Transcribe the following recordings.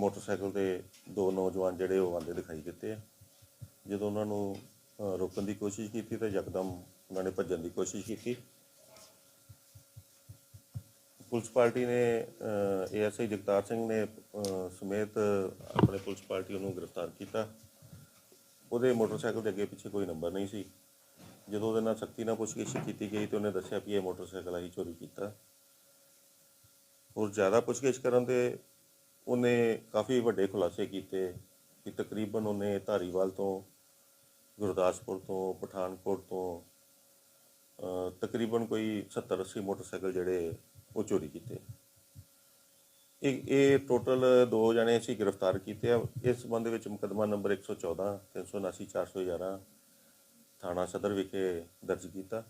Motorcycle ਤੇ ਦੋ ਨੌਜਵਾਨ ਜਿਹੜੇ ਉਹ ਆਉਂਦੇ ਦਿਖਾਈ ਦਿੱਤੇ ਆ। ਜਦੋਂ ਉਹਨਾਂ ਨੂੰ ਅ, ਰੋਕਣ ਦੀ ਕੋਸ਼ਿਸ਼ ਕੀਤੀ ਤਾਂ ਯਕਦਮ ਉਹਨਾਂ ਨੇ ਭੱਜਣ ਦੀ ਕੋਸ਼ਿਸ਼ ਕੀਤੀ। ਪੁਲਿਸ ਪਾਰਟੀ ਨੇ ਏਐਸਆਈ ਜਗਤਾਰ ਸਿੰਘ ਨੇ ਅ, ਸਮੇਤ ਆਪਣੇ ਪੁਲਿਸ ਪਾਰਟੀ ਨੂੰ ਗ੍ਰਿਫਤਾਰ ਕੀਤਾ। ਉਹਦੇ ਮੋਟਰਸਾਈਕਲ ਦੇ ਅੱਗੇ ਪਿੱਛੇ ਕੋਈ ਨੰਬਰ ਨਹੀਂ ਸੀ। ਜਦੋਂ ਉਹਦੇ ਨਾਲ ਸਖਤੀ ਨਾਲ ਪੁੱਛਗਿੱਛ ਕੀਤੀ ਗਈ ਤੇ ਉਹਨੇ ਦੱਸਿਆ ਵੀ ਇਹ ਮੋਟਰਸਾਈਕਲ ਅਸੀਂ ਚੋਰੀ ਕੀਤਾ। ਹੋਰ ਜ਼ਿਆਦਾ ਪੁੱਛਗਿੱਛ ਕਰਨ ਤੇ ਉਹਨੇ ਕਾਫੀ ਵੱਡੇ ਖੁਲਾਸੇ ਕੀਤੇ ਕਿ ਤਕਰੀਬਨ ਉਹਨੇ ਧਾਰੀਵਾਲ ਤੋਂ, ਗੁਰਦਾਸਪੁਰ ਤੋਂ, ਪਠਾਨਕੋਟ ਤੋਂ ਤਕਰੀਬਨ ਕੋਈ 70 80 ਮੋਟਰਸਾਈਕਲ ਜਿਹੜੇ ਉਹ ਚੋਰੀ ਕੀਤੇ। ਇਹ ਇਹ ਟੋਟਲ ਦੋ ਜਣੇ ਅਸੀਂ ਗ੍ਰਿਫਤਾਰ ਕੀਤੇ ਆ। ਇਸ ਸੰਬੰਧ ਵਿੱਚ ਮੁਕੱਦਮਾ ਨੰਬਰ 114 379 411 ਥਾਣਾ ਸਦਰ ਵਿਖੇ ਦਰਜ ਕੀਤਾ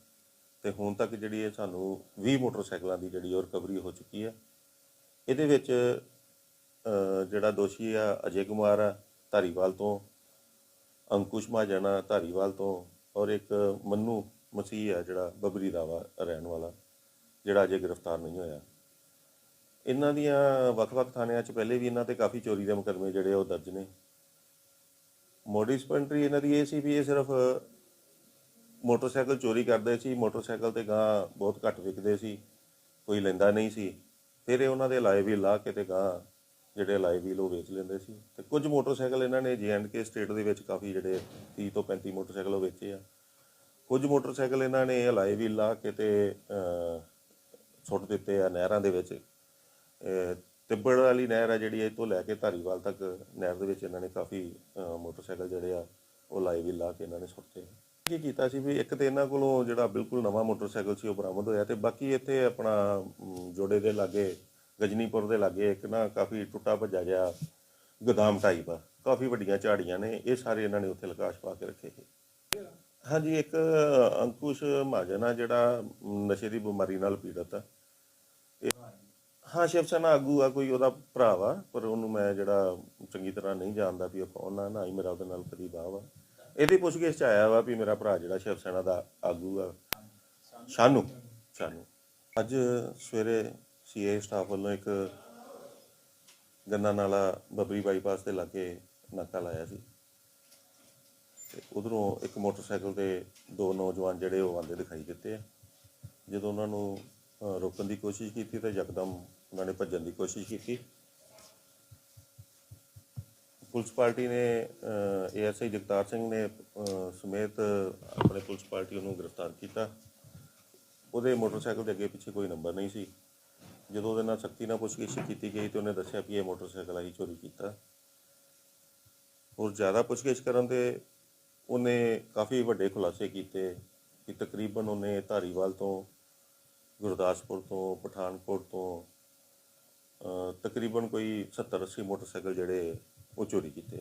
ਤੇ ਹੁਣ ਤੱਕ ਜਿਹੜੀ ਇਹ ਸਾਨੂੰ 20 ਮੋਟਰਸਾਈਕਲਾਂ ਦੀ ਜਿਹੜੀ ਉਹ ਰਿਕਵਰੀ ਹੋ ਚੁੱਕੀ ਹੈ। ਇਹਦੇ ਵਿੱਚ ਜਿਹੜਾ ਦੋਸ਼ੀ ਆ, ਅਜੇ ਕੁਮਾਰ ਆ, ਧਾਰੀਵਾਲ ਤੋਂ, ਅੰਕੁਸ਼ ਮਹਾਜਨਾ ਧਾਰੀਵਾਲ ਤੋਂ ਔਰ ਇੱਕ ਮੰਨੂ ਮਸੀਹ ਆ ਜਿਹੜਾ ਬਬਰੀ ਦਾ ਵਾ ਰਹਿਣ ਵਾਲਾ, ਜਿਹੜਾ ਅਜੇ ਗ੍ਰਿਫਤਾਰ ਨਹੀਂ ਹੋਇਆ। ਇਹਨਾਂ ਦੀਆਂ ਵੱਖ-ਵੱਖ ਥਾਣਿਆਂ 'ਚ ਪਹਿਲੇ ਵੀ ਇਹਨਾਂ ਤੇ ਕਾਫੀ ਚੋਰੀ ਦੇ ਮੁਕੱਦਮੇ ਜਿਹੜੇ ਉਹ ਦਰਜ ਨੇ। ਮੋਡਿਸ ਪੈਂਟਰੀ ਇਹਨਾਂ ਦੀ ਇਹ ਸੀ ਵੀ ਇਹ ਸਿਰਫ ਮੋਟਰਸਾਈਕਲ ਚੋਰੀ ਕਰਦੇ ਸੀ, ਮੋਟਰਸਾਈਕਲ ਤੇ ਗਾਂ ਬਹੁਤ ਘੱਟ ਵਿਕਦੇ ਸੀ, ਕੋਈ ਲੈਂਦਾ ਨਹੀਂ ਸੀ। ਫਿਰ ਇਹ ਉਹਨਾਂ ਦੇ ਲਾਏ ਵੀ ਲਾ ਕੇ ਤੇ ਗਾਂ ਜਿਹੜੇ ਅਲਾਈ ਵੀਲ ਉਹ ਵੇਚ ਲੈਂਦੇ ਸੀ। ਤੇ ਕੁਝ ਮੋਟਰਸਾਈਕਲ ਇਹਨਾਂ ਨੇ ਕੇ ਸਟੇਟ ਦੇ ਵਿੱਚ ਕਾਫੀ ਜਿਹੜੇ 30 ਤੋਂ 35 ਮੋਟਰਸਾਈਕਲ ਉਹ ਵੇਚੇ ਆ। ਕੁਝ ਮੋਟਰਸਾਈਕਲ ਇਹਨਾਂ ਨੇ ਅਲਾਈ ਵੀਲ ਲਾ ਕੇ ਤੇ ਸੁੱਟ ਦਿੱਤੇ ਆ ਨਹਿਰਾਂ ਦੇ ਵਿੱਚ। ਤਿੱਬੜ ਵਾਲੀ ਨਹਿਰ ਆ ਜਿਹੜੀ ਇਹ ਤੋਂ ਲੈ ਕੇ ਧਾਰੀਵਾਲ ਤੱਕ ਨਹਿਰ ਦੇ ਵਿੱਚ ਇਹਨਾਂ ਨੇ ਕਾਫੀ ਮੋਟਰਸਾਈਕਲ ਜਿਹੜੇ ਆ, ਉਹ ਲਾਏ ਵੀ ਲਾ ਕੇ ਇਹਨਾਂ ਨੇ ਸੁੱਟਤੇ ਕੀ ਕੀਤਾ ਸੀ ਵੀ ਇੱਕ ਤੇ ਇਹਨਾਂ ਕੋਲੋਂ ਜਿਹੜਾ ਬਿਲਕੁਲ ਨਵਾਂ ਮੋਟਰਸਾਈਕਲ ਸੀ ਉਹ ਬਰਾਮਦ ਹੋਇਆ ਤੇ ਬਾਕੀ ਇੱਥੇ ਆਪਣਾ ਜੋੜੇ ਦੇ ਲਾਗੇ ਗਜਨੀਪੁਰ ਦੇ ਲਾਗੇ ਇੱਕ ਨਾ ਕਾਫੀ ਟੁੱਟਾ ਭੱਜਾ ਜਿਹਾ ਗੋਦਾਮ ਟਾਈਪ ਆ। ਕਾਫੀ ਵੱਡੀਆਂ ਝਾੜੀਆਂ ਨੇ ਇਹ ਸਾਰੇ ਇਹਨਾਂ ਨੇ ਉੱਥੇ ਲਕਾਸ਼ ਪਾ ਕੇ ਰੱਖੇ ਸੀ। ਹਾਂਜੀ ਇੱਕ ਅੰਕੁਸ਼ ਮਹਾਜਨ ਆ ਜਿਹੜਾ ਨਸ਼ੇ ਦੀ ਬਿਮਾਰੀ ਨਾਲ ਪੀੜਤ ਆ। ਹਾਂ ਸ਼ਿਵ ਸੈਨਾ ਆਗੂ ਆ ਕੋਈ ਉਹਦਾ ਭਰਾ ਵਾ ਪਰ ਉਹਨੂੰ ਮੈਂ ਜਿਹੜਾ ਚੰਗੀ ਤਰ੍ਹਾਂ ਨਹੀਂ ਜਾਣਦਾ ਵੀ ਉਹ ਕੌਣ ਆ ਨਾ ਹੀ ਮੇਰਾ ਉਹਦੇ ਨਾਲ ਕਦੀ ਬਾਹ ਵਾ। ਇਹਦੀ ਪੁੱਛਗਿੱਛ ਚ ਆਇਆ ਵਾ ਵੀ ਮੇਰਾ ਭਰਾ ਜਿਹੜਾ ਸ਼ਿਵ ਸੈਨਾ ਦਾ ਆਗੂ ਆ। ਸ਼ਾਨੂ। ਸ਼ਾਨੂ ਅੱਜ ਸਵੇਰੇ ਸੀਏ ਸਟਾਫ ਵੱਲੋਂ ਇੱਕ ਗੰਨਾ ਨਾਲਾ ਬਬਰੀ ਬਾਈਪਾਸ ਦੇ ਲਾਗੇ ਨਾਕਾ ਲਾਇਆ ਸੀ। ਤੇ ਉਧਰੋਂ ਇੱਕ ਮੋਟਰਸਾਈਕਲ ਤੇ ਦੋ ਨੌਜਵਾਨ ਜਿਹੜੇ ਉਹ ਆਂਦੇ ਦਿਖਾਈ ਦਿੱਤੇ ਆ। ਜਦੋਂ ਉਹਨਾਂ ਨੂੰ ਰੋਕਣ ਦੀ ਕੋਸ਼ਿਸ਼ ਕੀਤੀ ਤਾਂ ਯਕਦਮ ਉਹਨਾਂ ਨੇ ਭੱਜਣ ਦੀ ਕੋਸ਼ਿਸ਼ ਕੀਤੀ। ਪੁਲਿਸ ਪਾਰਟੀ ਨੇ ਏਐਸਆਈ ਜਗਤਾਰ ਸਿੰਘ ਨੇ ਸਮੇਤ ਆਪਣੇ ਪੁਲਿਸ ਪਾਰਟੀ ਨੂੰ ਗ੍ਰਿਫਤਾਰ ਕੀਤਾ। ਉਹਦੇ ਮੋਟਰਸਾਈਕਲ ਦੇ ਅੱਗੇ ਪਿੱਛੇ ਕੋਈ ਨੰਬਰ ਨਹੀਂ ਸੀ। ਜਦੋਂ ਉਹਦੇ ਨਾਲ ਸਖਤੀ ਨਾਲ ਪੁੱਛਗਿੱਛ ਕੀਤੀ ਗਈ ਤੇ ਉਹਨੇ ਦੱਸਿਆ ਕਿ ਇਹ ਮੋਟਰਸਾਈਕਲ ਅਸੀਂ ਚੋਰੀ ਕੀਤਾ। ਹੋਰ ਜ਼ਿਆਦਾ ਪੁੱਛਗਿੱਛ ਕਰਨ ਤੇ ਉਹਨੇ ਕਾਫੀ ਵੱਡੇ ਖੁਲਾਸੇ ਕੀਤੇ ਕਿ ਤਕਰੀਬਨ ਉਹਨੇ ਧਾਰੀਵਾਲ ਤੋਂ, ਗੁਰਦਾਸਪੁਰ ਤੋਂ, ਪਠਾਨਕੋਟ ਤੋਂ ਤਕਰੀਬਨ ਕੋਈ 70 80 ਮੋਟਰਸਾਈਕਲ ਜਿਹੜੇ ਉਹ ਚੋਰੀ ਕੀਤੇ।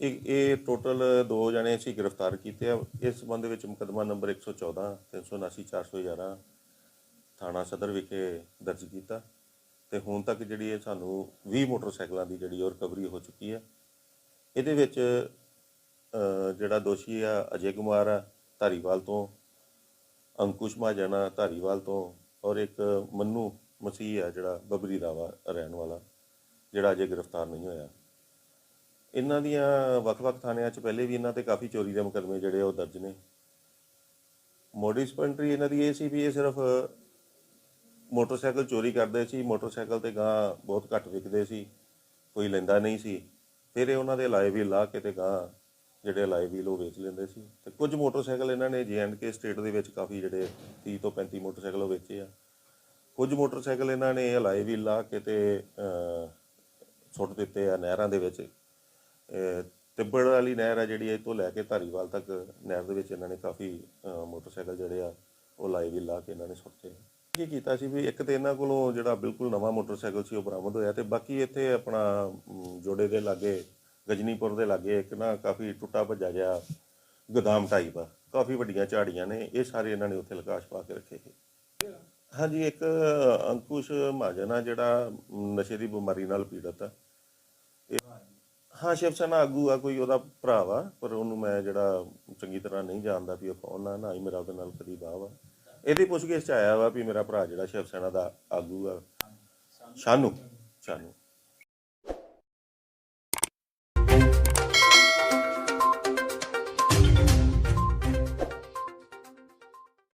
ਇਹ ਇਹ ਟੋਟਲ ਦੋ ਜਣੇ ਅਸੀਂ ਗ੍ਰਿਫਤਾਰ ਕੀਤੇ ਆ। ਇਸ ਸੰਬੰਧ ਵਿੱਚ ਮੁਕੱਦਮਾ ਨੰਬਰ 114 379 411 ਥਾਣਾ ਸਦਰ ਵਿਖੇ ਦਰਜ ਕੀਤਾ ਤੇ ਹੁਣ ਤੱਕ ਜਿਹੜੀ ਇਹ ਸਾਨੂੰ 20 ਮੋਟਰਸਾਈਕਲਾਂ ਦੀ ਜਿਹੜੀ ਉਹ ਰਿਕਵਰੀ ਹੋ ਚੁੱਕੀ ਹੈ। ਇਹਦੇ ਵਿੱਚ ਜਿਹੜਾ ਦੋਸ਼ੀ ਆ ਅਜੇ ਕੁਮਾਰ ਆ, ਧਾਰੀਵਾਲ ਤੋਂ, ਅੰਕੁਸ਼ ਮਹਾਜਨਾ ਧਾਰੀਵਾਲ ਤੋਂ ਔਰ ਇੱਕ ਮੰਨੂ ਮਸੀਹ ਆ ਜਿਹੜਾ ਬਬਰੀ ਦਾ ਰਹਿਣ ਵਾਲਾ, ਜਿਹੜਾ ਅਜੇ ਗ੍ਰਿਫਤਾਰ ਨਹੀਂ ਹੋਇਆ। ਇਹਨਾਂ ਦੀਆਂ ਵੱਖ-ਵੱਖ ਥਾਣਿਆਂ 'ਚ ਪਹਿਲੇ ਵੀ ਇਹਨਾਂ ਤੇ ਕਾਫੀ ਚੋਰੀ ਦੇ ਮੁਕੱਦਮੇ ਜਿਹੜੇ ਉਹ ਦਰਜ ਨੇ। ਮੋਡਿਸ ਪੈਂਟਰੀ ਇਹਨਾਂ ਦੀ ਇਹ ਸੀ ਵੀ ਇਹ ਸਿਰਫ ਮੋਟਰਸਾਈਕਲ ਚੋਰੀ ਕਰਦੇ ਸੀ, ਮੋਟਰਸਾਈਕਲ ਤੇ ਗਾਂ ਬਹੁਤ ਘੱਟ ਵਿਕਦੇ ਸੀ, ਕੋਈ ਲੈਂਦਾ ਨਹੀਂ ਸੀ। ਫਿਰ ਇਹ ਉਹਨਾਂ ਦੇ ਲਾਏ ਵੀ ਲਾ ਕੇ ਤੇ ਗਾਂ ਜਿਹੜੇ ਲਾਏ ਵੀ ਉਹ ਵੇਚ ਲੈਂਦੇ ਸੀ। ਤੇ ਕੁਝ ਮੋਟਰਸਾਈਕਲ ਇਹਨਾਂ ਨੇ ਕੇ ਸਟੇਟ ਦੇ ਵਿੱਚ ਕਾਫੀ ਜਿਹੜੇ 30 ਤੋਂ 35 ਮੋਟਰਸਾਈਕਲ ਉਹ ਵੇਚੇ ਆ। ਕੁਝ ਮੋਟਰਸਾਈਕਲ ਇਹਨਾਂ ਨੇ ਲਾਏ ਵੀ ਲਾ ਕੇ ਤੇ ਸੁੱਟ ਦਿੱਤੇ ਆ ਨਹਿਰਾਂ ਦੇ ਵਿੱਚ। ਤਿੱਬੜ ਵਾਲੀ ਨਹਿਰ ਆ ਜਿਹੜੀ ਇਹ ਤੋਂ ਲੈ ਕੇ ਧਾਰੀਵਾਲ ਤੱਕ ਨਹਿਰ ਦੇ ਵਿੱਚ ਇਹਨਾਂ ਨੇ ਕਾਫੀ ਮੋਟਰਸਾਈਕਲ ਜਿਹੜੇ ਆ ਉਹ ਲਾਏ ਵੀ ਲਾ ਕੇ ਇਹਨਾਂ ਨੇ ਸੁੱਟੇ ਕੀ ਕੀਤਾ ਸੀ ਵੀ ਇੱਕ ਤੇ ਇਹਨਾਂ ਕੋਲੋਂ ਜਿਹੜਾ ਬਿਲਕੁਲ ਨਵਾਂ ਮੋਟਰਸਾਈਕਲ ਸੀ ਉਹ ਬਰਾਮਦ ਹੋਇਆ ਤੇ ਬਾਕੀ ਇੱਥੇ ਆਪਣਾ ਜੋੜੇ ਦੇ ਲਾਗੇ, ਗਜਨੀਪੁਰ ਦੇ ਲਾਗੇ ਇੱਕ ਨਾ ਕਾਫੀ ਟੁੱਟਾ ਭੱਜਾ ਜਿਹਾ ਗੋਦਾਮ ਟਾਈਪ ਆ। ਕਾਫੀ ਵੱਡੀਆਂ ਝਾੜੀਆਂ ਨੇ, ਇਹ ਸਾਰੇ ਇਹਨਾਂ ਨੇ ਉੱਥੇ ਲਕਾਸ਼ ਪਾ ਕੇ ਰੱਖੇ ਸੀ। ਹਾਂਜੀ, ਇੱਕ ਅੰਕੁਸ਼ ਮਹਾਜਨ ਆ ਜਿਹੜਾ ਨਸ਼ੇ ਦੀ ਬਿਮਾਰੀ ਨਾਲ ਪੀੜਤ ਆ। ਹਾਂ, ਸ਼ਿਵ ਸੈਨਾ ਆਗੂ ਆ, ਕੋਈ ਉਹਦਾ ਭਰਾ ਵਾ, ਪਰ ਉਹਨੂੰ ਮੈਂ ਜਿਹੜਾ ਚੰਗੀ ਤਰ੍ਹਾਂ ਨਹੀਂ ਜਾਣਦਾ ਵੀ ਉਹ ਕੌਣ ਆ, ਨਾ ਹੀ ਮੇਰਾ ਉਹਦੇ ਨਾਲ ਕਦੀ ਵਾਹ ਵਾ। ਇਹਦੀ ਪੁੱਛਗਿੱਛ ਚ ਆਇਆ ਵਾ ਵੀ ਮੇਰਾ ਭਰਾ ਜਿਹੜਾ ਸ਼ਿਵ ਸੈਨਾ ਦਾ ਆਗੂ ਆ। ਸ਼ਾਨੂ। ਸ਼ਾਨੂ।